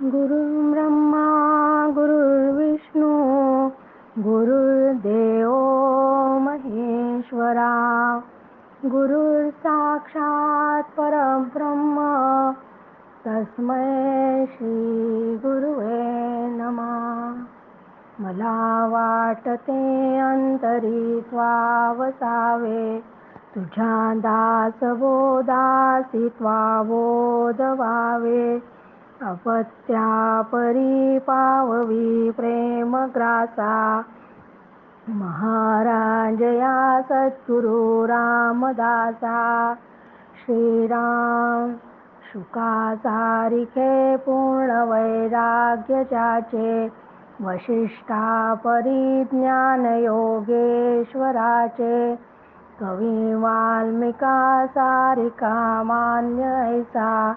गुरुर्ब्रह्मा गुरुर्विष्णू गुरुर्देव महेश्वरा गुरुर् साक्षात परब्रह्म तस्मै श्री गुरुवे नमा. मला वाटते अंतरी स्वावसावे तुझ्या दास त्वा त्वाबोध व्हावे अपत्या परी पाववी प्रेम ग्रासा। महाराजया सद्गुरु रामदासा। श्रीराम शुकासारिखे पूर्ण वैराग्य ज्याचे वशिष्ठा परिज्ञान योगेश्वराचे। कवी वाल्मिका सारिका मान्य ऐसा।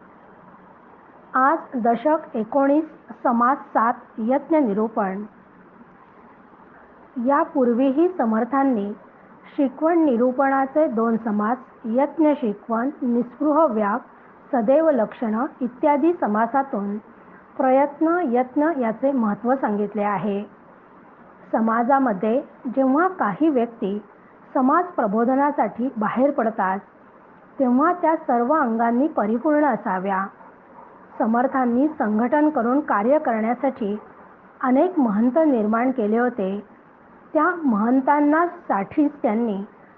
आज दशक एकोणीस समाज सात यज्ञ निरूपण. यापूर्वीही समर्थांनी शिकवण निरूपणाचे दोन समास यज्ञ शिकवण निस्पृह व्याप सदैव लक्षण इत्यादी समासातून प्रयत्न यत्न याचे महत्त्व सांगितले आहे. समाजामध्ये जेव्हा काही व्यक्ती समाज प्रबोधनासाठी बाहेर पडतात तेव्हा त्या सर्व अंगांनी परिपूर्ण असाव्या. समर्थांनी संघटन करून कार्य करण्यासाठी अनेक महंत निर्माण केले होते. त्या महंतांना साठीच त्यांनी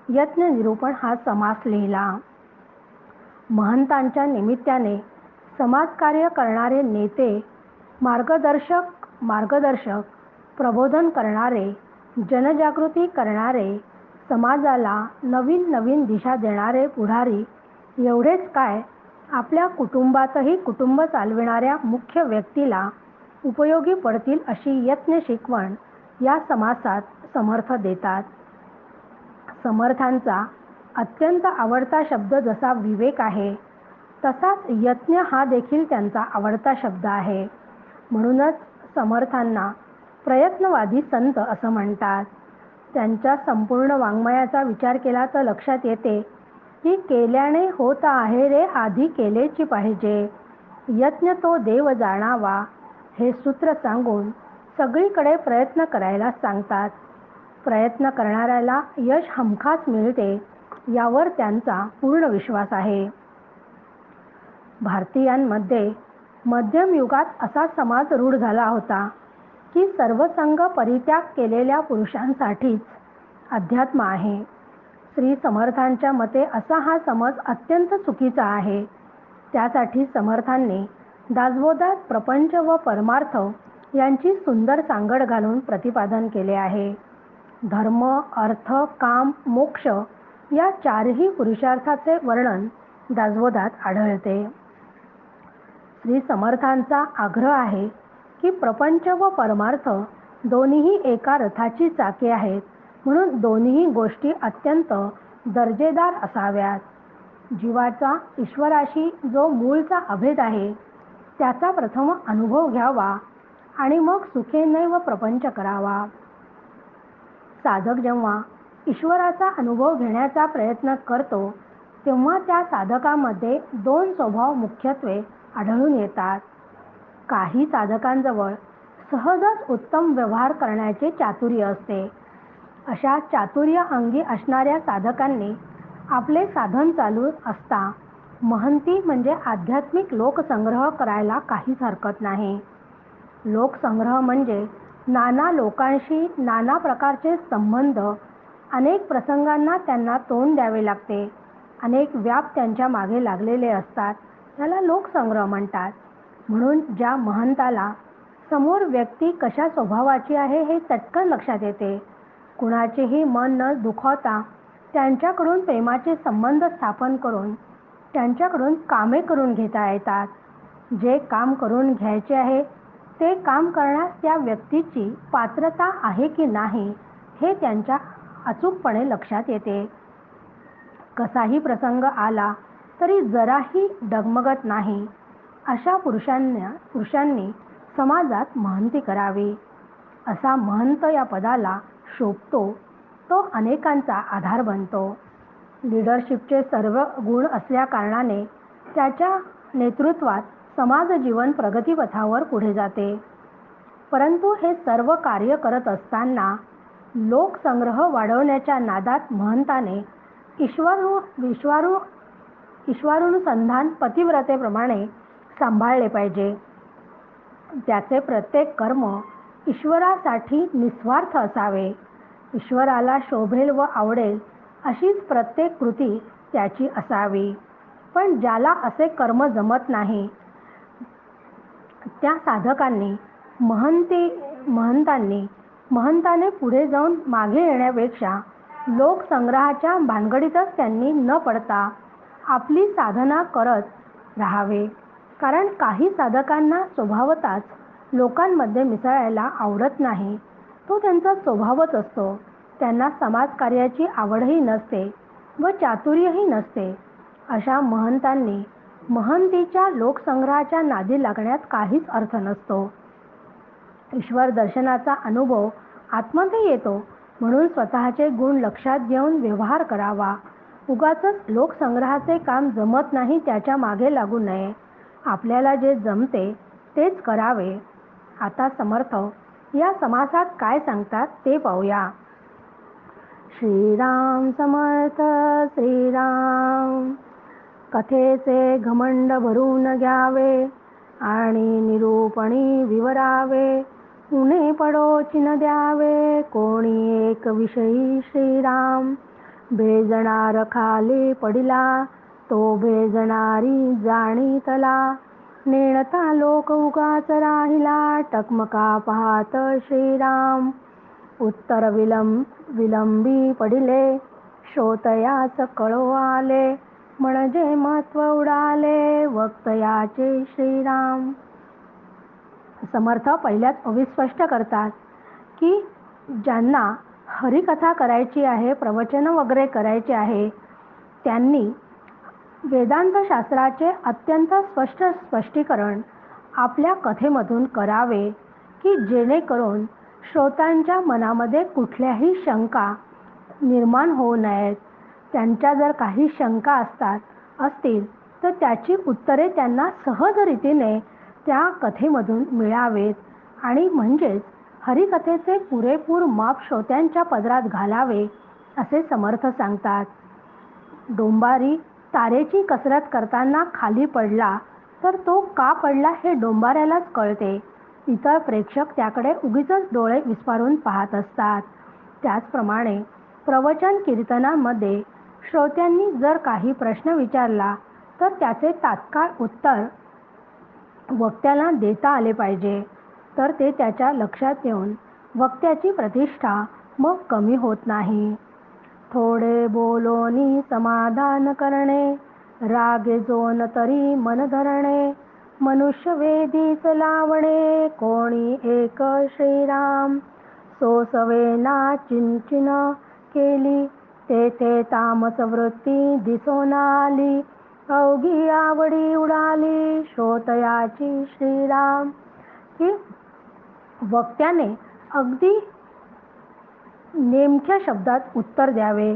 यत्न निरूपण हा समास लिहिला. महंतांच्या निमित्ताने समाजकार्य करणारे नेते मार्गदर्शक मार्गदर्शक प्रबोधन करणारे जनजागृती करणारे समाजाला नवीन नवीन दिशा देणारे पुढारी एवढेच काय आपल्या कुटुंबातही कुटुंब चालविणाऱ्या मुख्य व्यक्तीला उपयोगी पडतील अशी यत्न शिकवण या समासात समर्थ देतात. समर्थांचा अत्यंत आवडता शब्द जसा विवेक आहे तसाच यज्ञ हा देखील त्यांचा आवडता शब्द आहे. म्हणूनच समर्थांना प्रयत्नवादी संत असं म्हणतात. त्यांच्या संपूर्ण वाङ्मयाचा विचार केला तर लक्षात येते की केल्याने होत आहे रे आधी केलेची पाहिजे. यज्ञ तो देव जाणावा हे सूत्र सांगून सगळीकडे प्रयत्न करायला सांगतात. प्रयत्न करणाऱ्याला यश हमखास मिळते यावर त्यांचा पूर्ण विश्वास आहे. भारतीयांमध्ये मध्यम युगात असा समाज रूढ झाला होता की सर्वसंग परित्याग केलेल्या पुरुषांसाठीच अध्यात्म आहे. श्री समर्थांच्या मते असा हा समज अत्यंत चुकीचा आहे. त्यासाठी समर्थांनी दासबोधात प्रपंच व परमार्थ यांची सुंदर सांगड घालून प्रतिपादन केले आहे. धर्म अर्थ काम मोक्ष या चारही पुरुषार्थाचे वर्णन दासबोधात आढळते. श्री समर्थांचा आग्रह आहे की प्रपंच व परमार्थ दोन्हीही एका रथाची चाके आहेत. म्हणून दोन्ही गोष्टी अत्यंत दर्जेदार असाव्यात. जीवाचा ईश्वराशी जो मूळचा अभेद आहे त्याचा प्रथम अनुभव घ्यावा आणि मग सुखेने व प्रपंच करावा. साधक जेव्हा ईश्वराचा अनुभव घेण्याचा प्रयत्न करतो तेव्हा त्या साधकामध्ये दोन स्वभाव मुख्यत्वे आढळून येतात. काही साधकांजवळ सहजच उत्तम व्यवहार करण्याचे चातुर्य असते. अशा चातुर्य अंगी असणाऱ्या साधकांनी आपले साधन चालू असता महंती म्हणजे आध्यात्मिक लोकसंग्रह करायला काहीच हरकत नाही. लोकसंग्रह म्हणजे नाना लोकांशी नाना प्रकारचे संबंध अनेक प्रसंगांना त्यांना तोंड द्यावे लागते अनेक व्याप त्यांच्या मागे लागलेले असतात त्याला लोकसंग्रह म्हणतात. म्हणून ज्या महंताला समोर व्यक्ती कशा स्वभावाची आहे हे चटकन लक्षात येते. कुणाचेही मन न दुखावता त्यांच्याकडून प्रेमाचे संबंध स्थापन करून त्यांच्याकडून कामे करून घेता येतात. जे काम करून घ्यायचे आहे ते काम करण्यास त्या व्यक्तीची पात्रता आहे की नाही हे त्यांच्या अचूकपणे लक्षात येते. कसाही प्रसंग आला तरी जराही डगमगत नाही. अशा पुरुषांना पुरुषांनी समाजात महंती करावी. असा महंत या पदाला शोभतो तो अनेकांचा आधार बनतो. लिडरशिपचे सर्व गुण असल्या कारणाने त्याच्या नेतृत्वात समाज जीवन प्रगतीपथावर पुढे जाते. परंतु हे सर्व कार्य करत असताना लोकसंग्रह वाढवण्याच्या नादात महंताने ईश्वरू विश्वारू ईश्वरानुसंधान पतिव्रतेप्रमाणे सांभाळले पाहिजे. त्याचे प्रत्येक कर्म ईश्वरासाठी निस्वार्थ असावे. ईश्वराला शोभेल व आवडेल अशीच प्रत्येक कृती त्याची असावी. पण ज्याला असे कर्म जमत नाही त्या साधकांनी महंते महंतांनी महंताने पुढे जाऊन मागे येण्यापेक्षा लोकसंग्रहाच्या भानगडीतच त्यांनी न पडता आपली साधना करत राहावे. कारण काही साधकांना स्वभावताच लोकांमध्ये मिसळायला आवडत नाही. तो त्यांचा स्वभावच असतो. त्यांना समाजकार्याची आवडही नसते व चातुर्यही नसते. अशा महंतांनी महंतीच्या लोकसंग्रहाच्या नादी लागण्यात काहीच अर्थ नसतो. ईश्वर दर्शनाचा अनुभव आतमध्ये येतो म्हणून स्वतःचे गुण लक्षात घेऊन व्यवहार करावा. उगाच लोकसंग्रहाचे काम जमत नाही त्याच्यामागे लागू नये. आपल्याला जे जमते तेच करावे. आता समर्थ या समासात काय सांगतात ते पाहूया. श्रीराम समर्थ श्रीराम. कथेचे घमंड भरून घ्यावे आणि निरूपणी विवरावे. उणे पडो चिन द्यावे कोणी एक विषयी श्रीराम. भेजणार खाली पडिला तो भेजणारी जाणीतला. नेणता लोक उगाच राहिला टकमका पाहत श्रीराम. उत्तर विलंब विलंबी पडिले श्रोतयाच कळो आले म्हणजे महत्त्व उडाले वक्तयाचे श्रीराम. समर्थ पहिल्यात अविस्पष्ट करतात की ज्यांना हरिकथा करायची आहे प्रवचन वगैरे करायचे आहे त्यांनी वेदांत शास्त्राचे अत्यंत स्पष्ट स्पष्टीकरण आपल्या कथेमधून करावे की जेणेकरून श्रोतांच्या मनामध्ये कुठल्याही शंका निर्माण होऊ नयेत. त्यांच्या जर काही शंका असतात असतील तर त्याची उत्तरे त्यांना सहज रीतीने त्या कथेमधून मिळावेत आणि म्हणजेच हरिकथेचे पुरेपूर माप श्रोत्यांच्या पदरात घालावे असे समर्थ सांगतात. डोंबारी तारेची कसरत करताना खाली पडला तर तो का पडला हे डोंबाऱ्यालाच कळते. इतर प्रेक्षक त्याकडे उगीच डोळे विस्फारून पाहत असतात. त्याचप्रमाणे प्रवचन कीर्तनामध्ये श्रोत्यांनी जर काही प्रश्न विचारला तर त्याचे तात्काळ उत्तर वक्त्याला देता आले पाहिजे. तर ते त्याच्या लक्षात येऊन वक्त्याची प्रतिष्ठा मग कमी होत नाही. थोडे बोलोनी समाधान करणे रागे जोन तरी मन धरणे मनुष्य वेदीच लावणे कोणी एक श्रीराम. सोसवेना चिंचिन केली तेथे तामस वृत्ती दिसून आली अवघी आवडी उडाली श्रोतयाची श्रीराम. की वक्त्याने अगदी नेमक्या शब्दात उत्तर द्यावे.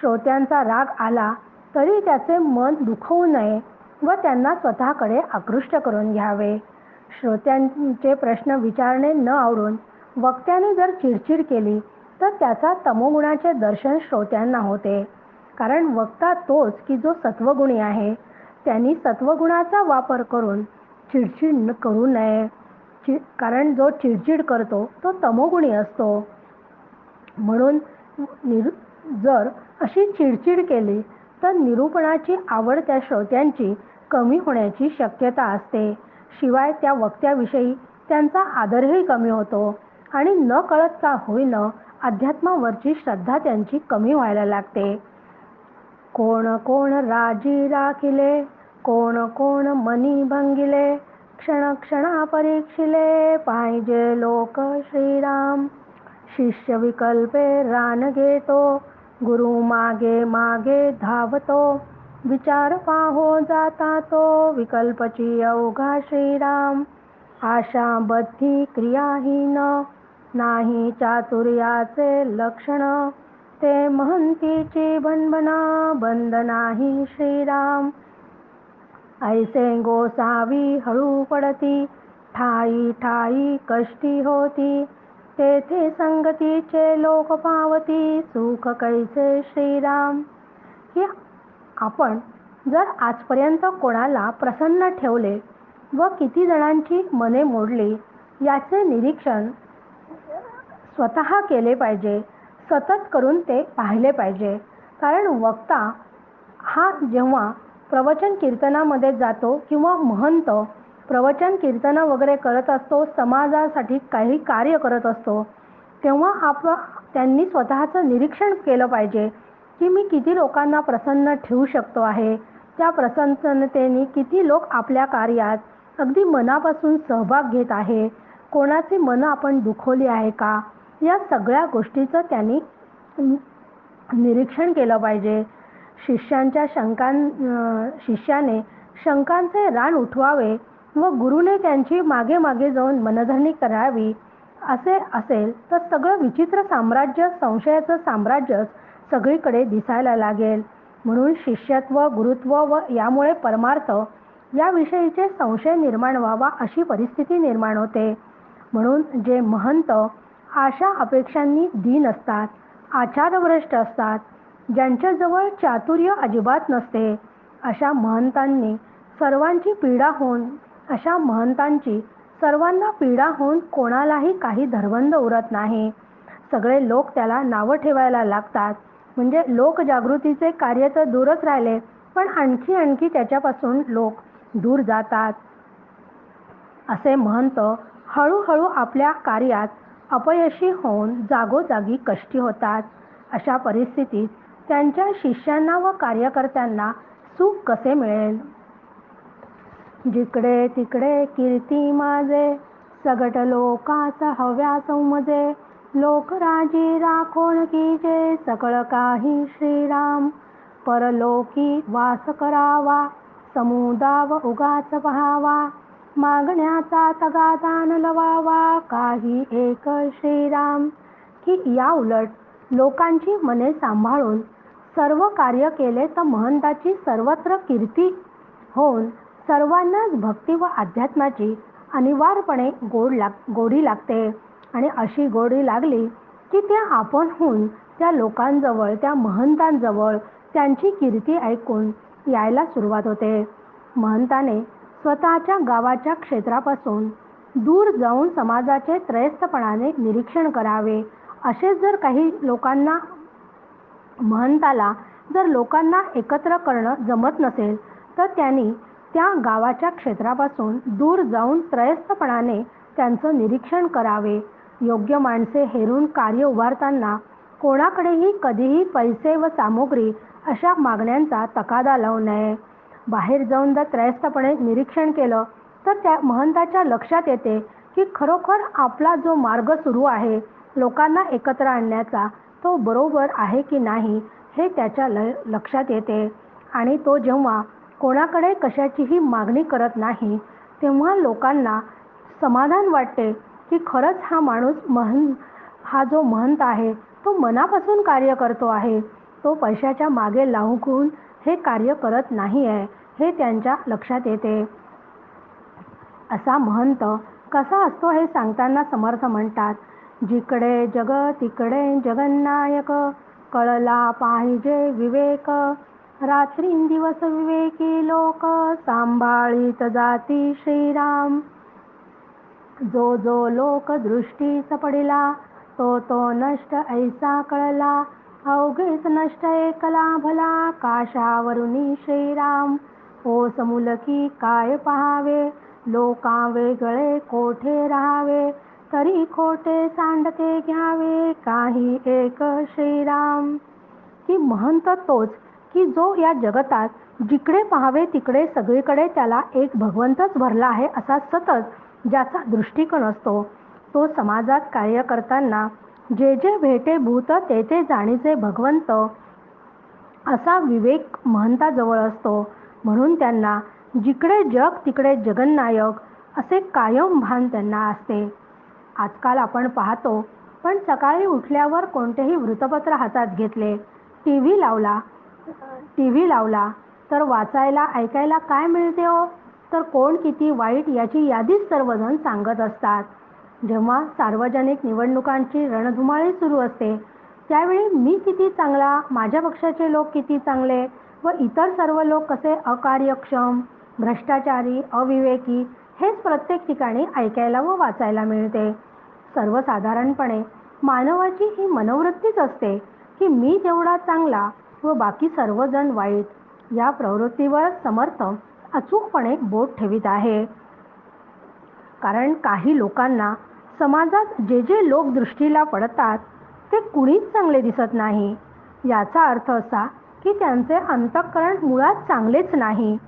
श्रोत्यांचा राग आला तरी त्याचे मन दुखवू नये व त्यांना स्वतःकडे आकृष्ट करून घ्यावे. श्रोत्यांचे प्रश्न विचारणे न आवडून वक्त्याने जर चिडचिड केली तर त्याचा तमोगुणाचे दर्शन श्रोत्यांना होते. कारण वक्ता तोच की जो सत्वगुणी आहे. त्यांनी सत्वगुणाचा वापर करून चिडचिड करू नये. चि कारण जो चिडचिड करतो तो तमोगुणी असतो. म्हणून निरु जर अशी चिडचिड केली तर निरूपणाची आवड त्या श्रोत्यांची कमी होण्याची शक्यता असते. शिवाय त्या वक्त्याविषयी त्यांचा आदरही कमी होतो आणि न कळत का होईनं अध्यात्मावरची श्रद्धा त्यांची कमी व्हायला लागते. कोण कोण राजी राखिले कोण कोण मनी भंगिले क्षण क्षणा परीक्षिले पाहिजे लोक श्रीराम. शिष्य विकल्पे रान घेतो गुरु मागे मागे धावतो विचार पाहो जाता तो विकल्पची अवघा श्रीराम आशा बद्धी क्रियाहीन नाही चातुर्याचे लक्षण ते महंतीची बनबना बंद नाही श्रीराम. ऐसे गोसावी हळू पडती ठाई ठाई कष्टी होती तेथे संगतीचे लोक पावती सुख कैसे श्रीराम? की आपण जर आजपर्यंत कोणाला प्रसन्न ठेवले व किती जणांची मने मोडली याचे निरीक्षण स्वतः केले पाहिजे सतत करून ते पाहिले पाहिजे. कारण वक्ता हा जेव्हा प्रवचन कीर्तनामध्ये जातो किंवा महंत प्रवचन कीर्तन वगैरे करत असतो समाजासाठी काही कार्य करत असतो. तेव्हा आप त्यांनी स्वतःचं निरीक्षण केलं पाहिजे की मी किती लोकांना प्रसन्न ठेवू शकतो आहे. त्या प्रसन्नतेने किती लोक आपल्या कार्यात अगदी मनापासून सहभाग घेत आहे. कोणाची मनं आपण दुखवली आहे का? या सगळ्या गोष्टीचं त्यांनी निरीक्षण केलं पाहिजे. शिष्यांच्या शंकां शिष्याने शंकांचे रान उठवावे. व गुरुने त्यांची मागे मागे जाऊन मनधरणी करावी असे असेल तर सगळं विचित्र साम्राज्य संशयाचं साम्राज्यच सगळीकडे दिसायला लागेल. म्हणून शिष्यत्व गुरुत्व व यामुळे परमार्थ याविषयीचे संशय निर्माण व्हावा अशी परिस्थिती निर्माण होते. म्हणून जे महंत आशा अपेक्षांनी दीन असतात आचारभ्रष्ट असतात ज्यांच्याजवळ चातुर्य अजिबात नसते अशा महंतांनी सर्वांची पीडा होऊन अशा महंतांची सर्वांना पीडा होऊन कोणालाही काही धरबंद उरत नाही. सगळे लोक त्याला नावं ठेवायला लागतात. म्हणजे लोकजागृतीचे कार्य तर दूरच राहिले पण आणखी आणखी त्याच्यापासून लोक दूर जातात. असे महंत हळूहळू आपल्या कार्यात अपयशी होऊन जागोजागी कष्टी होतात. अशा परिस्थितीत त्यांच्या शिष्यांना व कार्यकर्त्यांना सुख कसे मिळेल? जिकडे तिकडे कीर्ती माझे सगट लोकाचा हव्या सौमजे. लोकराजी राखोण जे सकळ काही श्रीराम. परलोकी वास करावा समुदाव उगाच पहावा. मागण्याचा तगादान लवावा काही एक श्रीराम. की या उलट लोकांची मने सांभाळून सर्व कार्य केले तर महंताची सर्वत्र कीर्ती होऊन सर्वांनाच भक्ती व अध्यात्माची अनिवार्यपणे गोड लाग गोडी लागते. आणि अशी गोडी लागली की त्या आपणहून त्या लोकांजवळ त्या महंतांजवळ त्यांची कीर्ती ऐकून यायला सुरुवात होते. महंताने स्वतःच्या गावाच्या क्षेत्रापासून दूर जाऊन समाजाचे त्रयस्थपणाने निरीक्षण करावे. असे जर काही लोकांना महंताला जर लोकांना एकत्र करणं जमत नसेल तर त्यांनी त्या गावाच्या क्षेत्रापासून दूर जाऊन त्रयस्थपणाने त्यांचं निरीक्षण करावे. योग्य माणसे हेरून कार्य उभारताना कोणाकडेही कधीही पैसे व सामुग्री अशा मागण्यांचा तकादा लावू नये. बाहेर जाऊन जर त्रयस्थपणे निरीक्षण केलं तर त्या महंताच्या लक्षात येते की खरोखर आपला जो मार्ग सुरू आहे लोकांना एकत्र आणण्याचा तो बरोबर आहे की नाही हे त्याच्या ल लक्षात येते. आणि तो जेव्हा कोणाकडे कशाचीही मागणी करत नाही तेव्हा लोकांना समाधान वाटते की खरंच हा माणूस महन हा जो महंत आहे तो मनापासून कार्य करतो आहे. तो पैशाच्या मागे लावून हे कार्य करत नाही आहे हे त्यांच्या लक्षात येते. असा महंत कसा असतो हे सांगताना समर्थ म्हणतात जिकडे जग तिकडे जगन्नायक कळला पाहिजे विवेक रात्रींदिवस विवेकी लोक सांभाळीत जाती श्रीराम. जो जो लोक दृष्टी पडिला तो तो नष्ट ऐसा कळला. अवघेच नष्ट एकला भला काशावरुनी श्रीराम. ओ समुलकी काय पहावे? लोका वेगळे कोठे राहावे? तरी खोटे सांडते घ्यावे काही एक श्रीराम. की महंत तोच की जो या जगतात जिकडे पाहावे तिकडे सगळीकडे त्याला एक भगवंतच भरला आहे असा सतत ज्याचा दृष्टिकोन असतो तो समाजात कार्य करताना जे जे भेटे भूत ते ते जाणीचे भगवंत असा विवेक महंताजवळ असतो. म्हणून त्यांना जिकडे जग तिकडे जगन्नायक असे कायम भान त्यांना असते. आजकाल आपण पाहतो पण सकाळी उठल्यावर कोणतेही वृत्तपत्र हातात घेतले टी व्ही लावला टी व्ही लावला तर वाचायला ऐकायला काय मिळते हो? तर कोण किती वाईट याची यादीच सर्वजण सांगत असतात. जेव्हा सार्वजनिक निवडणुकांची रणधुमाळी सुरू असते त्यावेळी मी किती चांगला माझ्या पक्षाचे लोक किती चांगले व इतर सर्व लोक कसे अकार्यक्षम भ्रष्टाचारी अविवेकी हेच प्रत्येक ठिकाणी ऐकायला व वाचायला मिळते. सर्वसाधारणपणे मानवाची ही मनोवृत्तीच असते की मी तेवढा चांगला व बाकी सर्वजण वाईट. या प्रवृत्तीवर समर्थ अचूकपणे बोट ठेवित आहे. कारण काही लोकांना समाजात जे जे लोक दृष्टीला पडतात ते कुणीच चांगले दिसत नाही. याचा अर्थ असा की त्यांचे अंतःकरण मुळात चांगलेच नाही.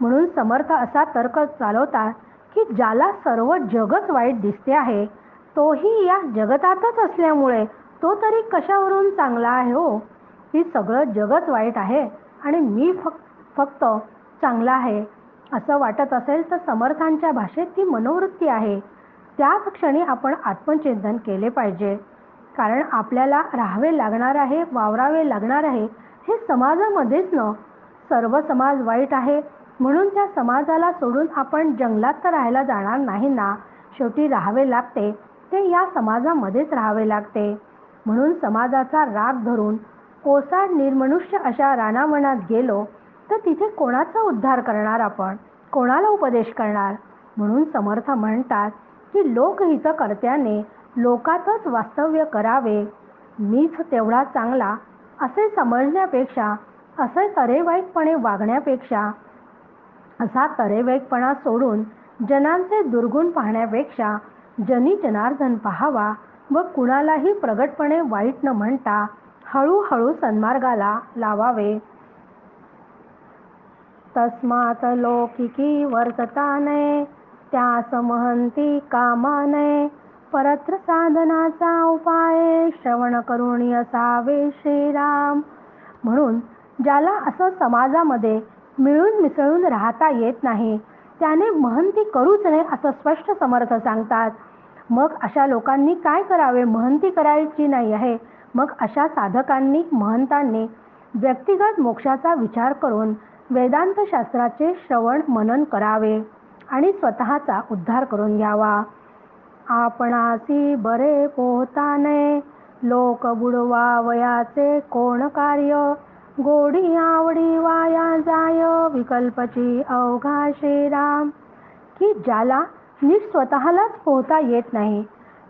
म्हणून समर्थ असा तर्क चालवतात की ज्याला सर्व जगच वाईट दिसते आहे तोही या जगतातच असल्यामुळे तो तरी कशावरून चांगला आहे हो? की सगळं जगच वाईट आहे आणि मी फक फक्त चांगला आहे. असं वाटत असेल तर समर्थांच्या भाषेत ती मनोवृत्ती आहे. त्याच क्षणी आपण आत्मचिंतन केले पाहिजे. कारण आपल्याला राहावे लागणार आहे वावरावे लागणार आहे हे समाजामध्येच न. सर्व समाज वाईट आहे म्हणून त्या समाजाला सोडून आपण जंगलात तर राहायला जाणार नाही ना. शेवटी राहावे लागते ते या समाजामध्येच राहावे लागते. म्हणून समाजाचा राग धरून कोसाड निर्मनुष्य अशा रानावनात गेलो तर तिथे कोणाचा उद्धार करणार आपण? कोणाला उपदेश करणार? म्हणून समर्थ म्हणतात की लोकहितकर्त्याने लोकातच वास्तव्य करावे. मीच तेवढा चांगला असे समजण्यापेक्षा असे तरेवाईकपणे वागण्यापेक्षा असा तरेवाईकपणा सोडून जनांचे दुर्गुण पाहण्यापेक्षा जनी जनार्दन पाहावा व कुणालाही प्रगटपणे वाईट न म्हणता हळूहळू सन्मार्गाला लावावे. तस्मात लौकिकी वर्तताने त्यास महंती कामा नये परत्र साधनाचा उपाय श्रवण करुणी असावे श्रीराम. म्हणून ज्याला असं समाजामध्ये मिळून मिसळून राहता येत नाही त्याने महंती करूच नये असं स्पष्ट समर्थ सांगतात. मग अशा लोकांनी काय करावे? महंती करायची नाही आहे. मग अशा साधकांनी महंतांनी व्यक्तिगत मोक्षाचा विचार करून वेदांत शास्त्राचे श्रवण मनन करावे आणि स्वतःचा उद्धार करून घ्यावा. आपणासी बरे पोहताने लोक बुडवा वयाचे कोण कार्य? गोडी आवडी वाया जाय विकल्पची अवघा श्रीराम की ज्याला नीट स्वतःलाच पोहता येत नाही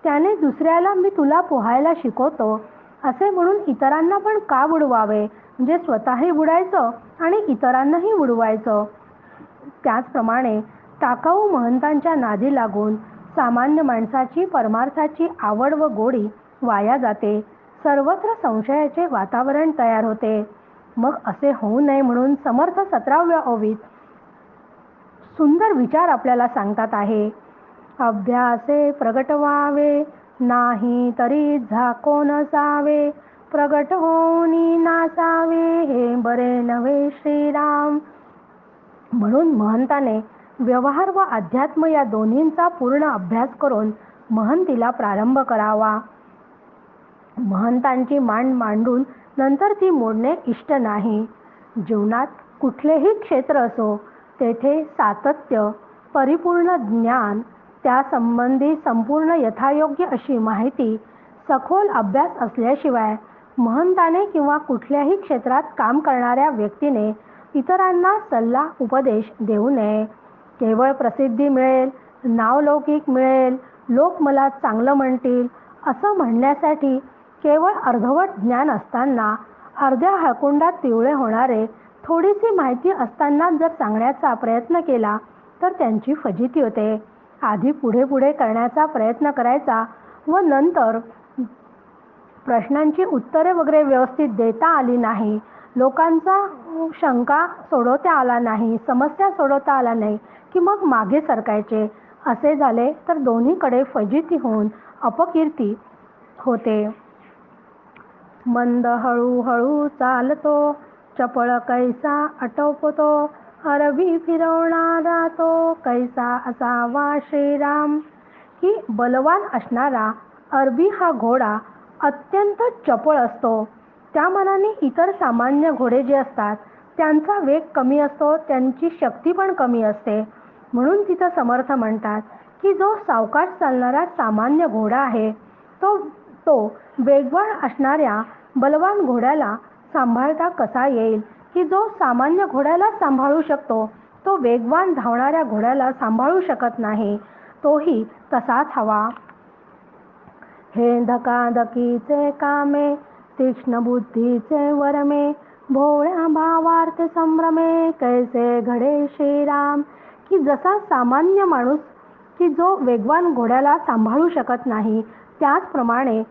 त्याने दुसऱ्याला मी तुला पोहायला शिकवतो असे म्हणून इतरांना पण का बुडवावे? म्हणजे स्वतःही बुडायचं आणि इतरांनाही बुडवायचं. त्याचप्रमाणे टाकाऊ महंतांच्या नादी लागून सामान्य माणसाची परमार्थाची आवड व गोडी वाया जाते. सर्वत्र संशयाचे वातावरण तयार होते. मग असे होऊ नये म्हणून समर्थ सतराव्या ओवीत सुंदर विचार आपल्याला सांगतात आहे. अभ्यासे प्रगटवावे नाही तरी झाको नसावे प्रगट होऊनी नासावे हे बरे नव्हे श्रीराम. म्हणून महंताने व्यवहार व अध्यात्म या दोन्हींचा पूर्ण अभ्यास करून महंतीला प्रारंभ करावा. महंतांची मांड मांडून नंतर ती मोडणे इष्ट नाही. जीवनात कुठलेही क्षेत्र असो तेथे सातत्य परिपूर्ण ज्ञान त्यासंबंधी संपूर्ण यथायोग्य अशी माहिती सखोल अभ्यास असल्याशिवाय महंताने किंवा कुठल्याही क्षेत्रात काम करणाऱ्या व्यक्तीने इतरांना सल्ला उपदेश देऊ नये. केवळ प्रसिद्धी मिळेल नावलौकिक मिळेल लोक मला चांगलं म्हणतील असं म्हणण्यासाठी केवळ अर्धवट ज्ञान असताना अर्ध्या हळकुंडात पिवळे होणारे थोडीशी माहिती असताना जर सांगण्याचा प्रयत्न केला तर त्यांची फजिती होते. आधी पुढे पुढे करण्याचा प्रयत्न करायचा व नंतर प्रश्नांची उत्तरे वगैरे व्यवस्थित देता आली नाही. लोकांचा शंका सोडवता आला नाही समस्या सोडवता आला नाही की मग मागे सरकायचे. असे झाले तर दोन्हीकडे फजिती होऊन अपकीर्ती होते. मंद हळूहळू चालतो चपळ कैसा आटोपतो अरबी फिरवणारा तो कैसा असावा श्रीराम. की बलवान असणारा अरबी हा घोडा अत्यंत चपळ असतो. त्या मनाने इतर सामान्य घोडे जे असतात त्यांचा वेग कमी असतो त्यांची शक्ती पण कमी असते. म्हणून तिथं समर्थ म्हणतात की जो सावकाश चालणारा सामान्य घोडा आहे तो तो वेगवान असणाऱ्या बलवान घोड्याला सांभाळता कसा येईल? की जो सामान्य घोड्याला सांभाळू शकतो तो वेगवान धावणाऱ्या घोड्याला सांभाळू शकत नाही. तोही तसाच हवा. हे धकाधकीचे कामे तीक्ष्ण बुद्धीचे वरमे भोळ्या भावार्थ संभ्रमे कैसे घडे श्रीराम? की जसा सामान्य माणूस की जो वेगवान घोड्याला सांभाळू शकत नाही त्याचप्रमाणे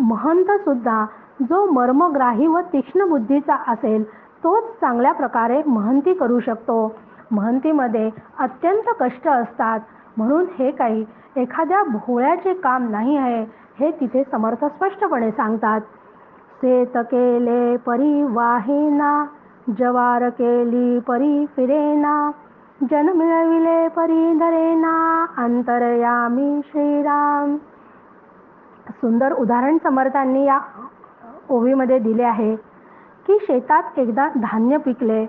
महंत सुद्धा जो मर्मग्राही व तीक्ष्ण बुद्धीचा असेल तोच चांगल्या प्रकारे महंती करू शकतो. महंतीमध्ये अत्यंत कष्ट असतात. म्हणून हे काही एखाद्या भोळ्याचे काम नाही आहे हे तिथे समर्थ स्पष्टपणे सांगतात. शेत केले परी वाहिना जवार केली परी फिरेना जन मिळविले परी धरेना अंतरयामी श्रीराम. सुंदर उदाहरण समर्थांनी या ओवीमध्ये दिले आहे. की शेतात एकदा धान्य पिकले.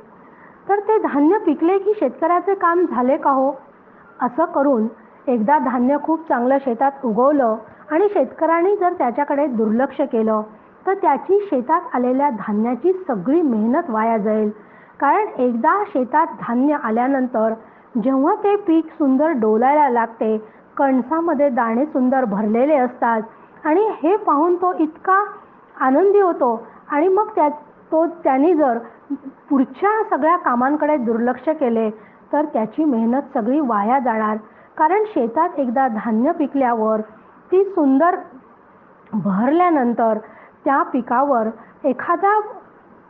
तर ते धान्य पिकले की शेतकऱ्याचे काम झाले का हो? असं करून एकदा धान्य खूप चांगलं शेतात उगवलं आणि शेतकऱ्यांनी जर त्याच्याकडे दुर्लक्ष केलं तर त्याची शेतात आलेल्या धान्याची सगळी मेहनत वाया जाईल. कारण एकदा शेतात धान्य आल्यानंतर जेव्हा ते पीक सुंदर डोलायला लागते कणसामध्ये दाणे सुंदर भरलेले असतात आणि हे पाहून तो इतका आनंदी होतो आणि मग त्या तो त्यांनी जर पुढच्या सगळ्या कामांकडे दुर्लक्ष केले तर त्याची मेहनत सगळी वाया जाणार. कारण शेतात एकदा धान्य पिकल्यावर ती सुंदर भरल्यानंतर त्या पिकावर एखादा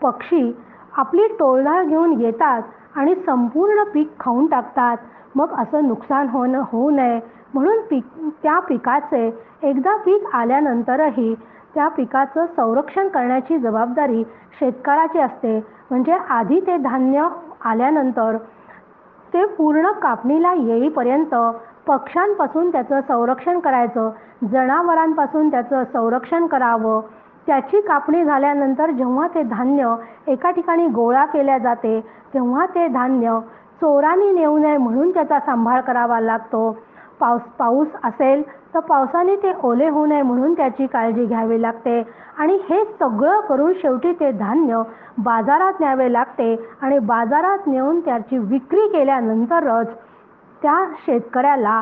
पक्षी आपली टोळधाळ घेऊन येतात आणि संपूर्ण पीक खाऊन टाकतात. मग असं नुकसान होणं होऊ नये. म्हणून पीक त्या पिकाचे एकदा पीक आल्यानंतरही त्या पिकाचं संरक्षण करण्याची जबाबदारी शेतकऱ्याची असते. म्हणजे आधी ते धान्य आल्यानंतर ते पूर्ण कापणीला येईपर्यंत पक्ष्यांपासून त्याचं संरक्षण करायचं जनावरांपासून त्याचं संरक्षण करावं. त्याची कापणी झाल्यानंतर जेव्हा ते धान्य एका ठिकाणी गोळा केल्या जाते तेव्हा ते धान्य चोराने नेऊ नये म्हणून त्याचा सांभाळ करावा लागतो. पाऊस पाऊस असेल तर पावसाने ते ओले होऊ नये म्हणून त्याची काळजी घ्यावी लागते. आणि हे सगळं करून शेवटी ते धान्य बाजारात न्यावे लागते आणि बाजारात नेऊन त्याची विक्री केल्यानंतरच त्या शेतकऱ्याला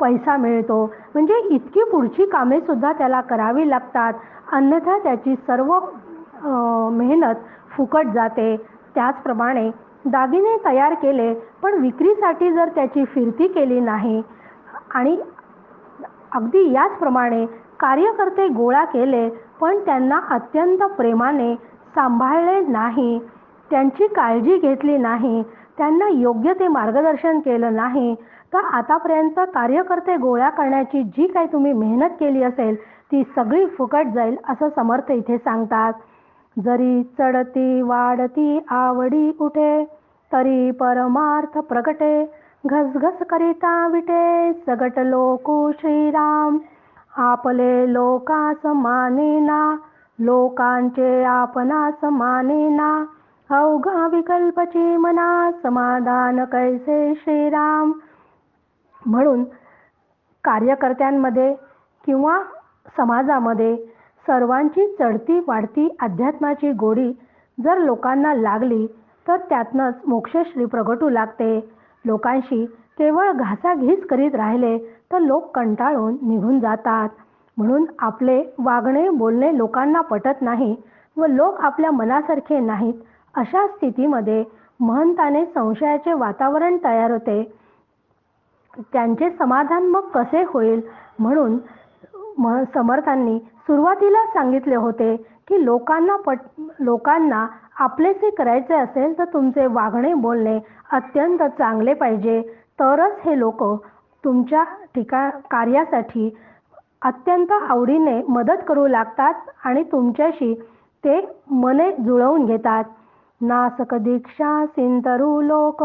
पैसा मिळतो. म्हणजे इतकी पुढची कामे सुद्धा त्याला करावी लागतात. अन्यथा त्याची सर्व मेहनत फुकट जाते. त्याचप्रमाणे दागिने तयार केले पण विक्रीसाठी जर त्याची फिरती केली नाही. आणि अगदी याचप्रमाणे कार्यकर्ते गोळा केले पण त्यांना अत्यंत प्रेमाने सांभाळले नाही. त्यांची काळजी घेतली नाही. त्यांना योग्य ते मार्गदर्शन केलं नाही. तर आतापर्यंत कार्यकर्ते गोळा करण्याची जी काही तुम्ही मेहनत केली असेल ती सगळी फुकट जाईल असं समर्थ इथे सांगतात. जरी चढती वाढती आवडी उठे तरी परमार्थ प्रगटे घसघस करिता विटे सगट लोको श्रीराम. आपले लोकास मानेना लोकांचे आपणास मानेना. अवघा विकल्पची मना समाधान कैसे श्रीराम? म्हणून कार्यकर्त्यांमध्ये किंवा समाजामध्ये सर्वांची चढती वाढती अध्यात्माची गोडी जर लोकांना लागली तर त्यातनंच मोक्षश्री प्रगटू लागते. लोकांशी केवळ घासाघीस करीत राहिले तर लोक कंटाळून निघून जातात. म्हणून आपले वागणे बोलणे लोकांना पटत नाही व लोक आपल्या मनासारखे नाहीत. अशा स्थितीमध्ये महंताने संशयाचे वातावरण तयार होते. त्यांचे समाधान मग कसे होईल? म्हणून समर्थांनी सुरुवातीला सांगितले होते की लोकांना पट लोकांना आपले जे करायचे असेल तर तुमचे वागणे बोलणे अत्यंत चांगले पाहिजे. तरच हे लोक तुमच्या ठिका कार्यासाठी अत्यंत आवडीने मदत करू लागतात आणि तुमच्याशी ते मने जुळवून घेतात. नासक दीक्षा सिंतरू लोक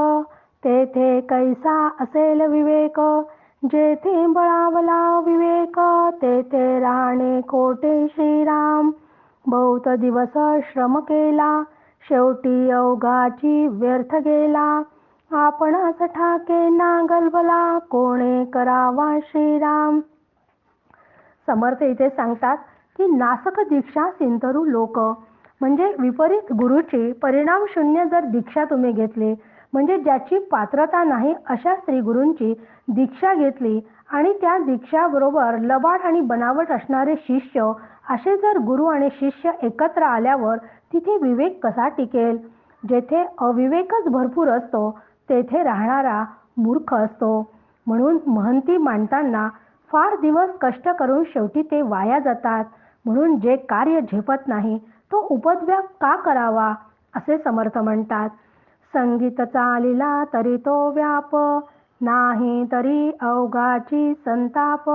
तेथे कैसा असेल विवेक? जेथे बळावला विवेक तेथे राहणे कोटे श्रीराम? बहुत दिवस श्रम केला शेवटी अवघाची व्यर्थ गेला. आपणास ठाके नागलबला कोणे करावा श्रीराम? समर्थ इथे सांगतात की नासक दीक्षा सिंतरू लोक. म्हणजे विपरीत गुरुची परिणाम शून्य जर दीक्षा तुम्ही घेतली म्हणजे ज्याची पात्रता नाही अशा श्री गुरूंची दीक्षा घेतली आणि त्या दीक्षाबरोबर लबाड आणि बनावट असणारे शिष्य असे जर गुरु आणि शिष्य एकत्र आल्यावर तिथे विवेक कसा टिकेल? जेथे अविवेकच भरपूर असतो तेथे राहणारा मूर्ख असतो. म्हणून महंती मांडताना फार दिवस कष्ट करून शेवटी ते वाया जातात. म्हणून जे कार्य झेपत नाही तो उपद्व्याप का करावा? असे समर्थ म्हणतात. संगीत चालिला तरी तो व्याप नाही तरी अवघाची संताप.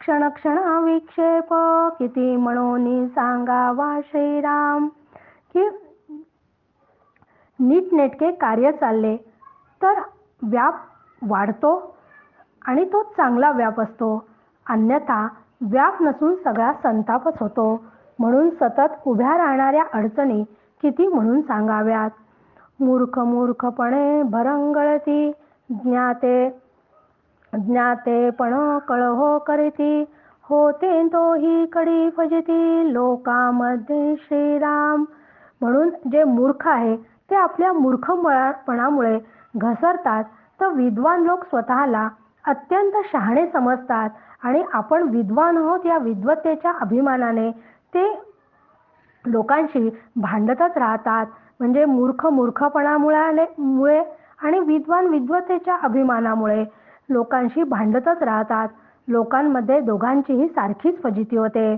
क्षण क्षण विक्षेप किती म्हणून सांगावा श्रीराम. की नीटनेटके कार्य चालले तर व्याप वाढतो आणि तो चांगला व्याप असतो. अन्यथा व्याप नसून सगळा संतापच होतो. म्हणून सतत उभ्या राहणाऱ्या अडचणी किती म्हणून सांगाव्यात? मूर्ख मूर्खपणे भरंगळती ज्ञाते ज्ञातेपण कळहो करीती होते तोही कडी फजती लोकामध्ये श्रीराम. म्हणून जे मूर्ख आहे ते आपल्या मूर्खपणामुळे घसरतात तर विद्वान लोक स्वतःला अत्यंत शहाणे समजतात आणि आपण विद्वान आहोत या विद्वत्तेच्या अभिमानाने ते लोकांशी भांडतच राहतात. म्हणजे मूर्ख मूर्खपणामुळे मुळे आणि विद्वान विद्वत्तेच्या अभिमानामुळे लोकांशी भांडतच राहतात. लोकांमध्ये दोघांचीही सारखीच फजिती होते.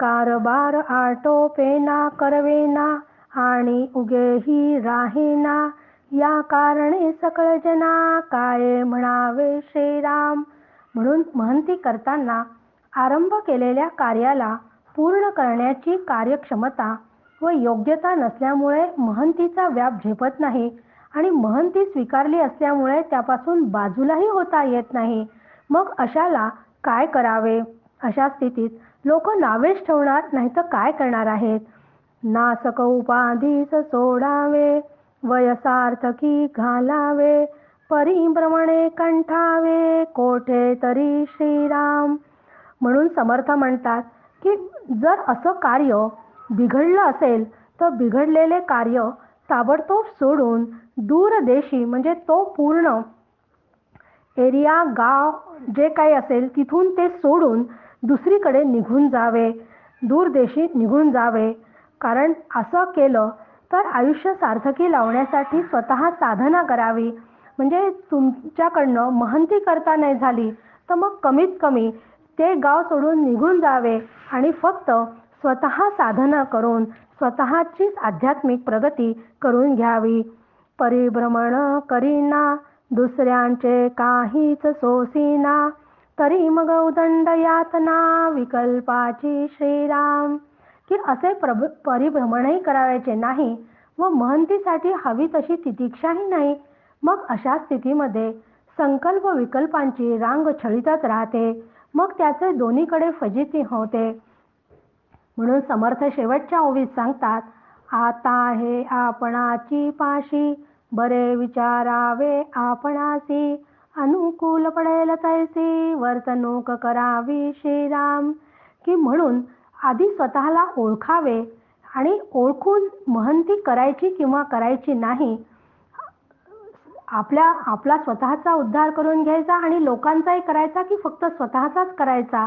कारबार आटोपेना करवेना आणि उगेही राहेना. या कारणे सकळ जना काय म्हणावे श्रीराम? म्हणून महंती करताना आरंभ केलेल्या कार्याला पूर्ण करण्याची कार्यक्षमता व योग्यता नसल्यामुळे महंतीचा व्याप झेपत नाही. आणि महंती स्वीकारली असल्यामुळे त्यापासून बाजूलाही होता येत नाही. मग अशाला काय करावे? अशा स्थितीत लोक नावेश ठेवणार नाही तर काय करणार आहेत? नासक उपाधीस सोडावे वयसार्थकी घालावे परिभ्रमणे कंठावे कोठे तरी श्रीराम. म्हणून समर्थ म्हणतात की जर असं कार्य बिघडलं असेल तर बिघडलेले कार्य ताबडतोब सोडून दूरदेशी म्हणजे तो पूर्ण एरिया गाव जे काही असेल तिथून ते सोडून दुसरीकडे निघून जावे. दूरदेशी निघून जावे. कारण असं केलं तर आयुष्य सार्थकी लावण्यासाठी स्वतः साधना करावी. म्हणजे तुमच्याकडनं महंती करता नाही झाली तर मग कमीत कमी ते गाव सोडून निघून जावे आणि फक्त स्वतः साधना करून स्वतःचीच आध्यात्मिक प्रगती करून घ्यावी. परिभ्रमण करीना दुसऱ्यांचे काहीच सोसीना. तरी मग उदंड यातना विकल्पाची श्रीराम. की असे प्रभ परिभ्रमणही करायचे नाही व महंतीसाठी हवी तशी तितिक्षाही नाही. मग अशा स्थितीमध्ये संकल्प विकल्पांची रांग छळीतच राहते. मग त्याचे दोन्हीकडे फजिती होते. म्हणून समर्थ शेवटच्या ओवीत सांगतात आता हे आपणाची पाशी बरे विचारावे आपणासी. अनुकूल पडेल तैसी वर्तणूक करावी श्रीराम की म्हणून आधी स्वतःला ओळखावे आणि ओळखून महंती करायची किंवा करायची नाही आपल्या आपला स्वतःचा उद्धार करून घ्यायचा आणि लोकांचाही करायचा की फक्त स्वतःचाच करायचा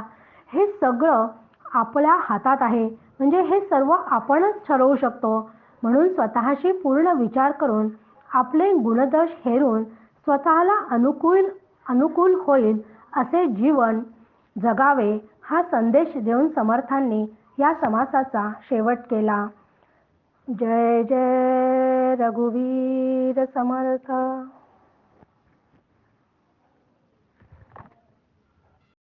हे सगळं आपल्या हातात आहे. म्हणजे हे सर्व आपणच ठरवू शकतो. म्हणून स्वतःशी पूर्ण विचार करून आपले गुणदोष हेरून स्वतःला अनुकूल अनुकूल होईल असे जीवन जगावे हा संदेश देऊन समर्थांनी या समासाचा शेवट केला. जय जय रघुवीर समर्थ.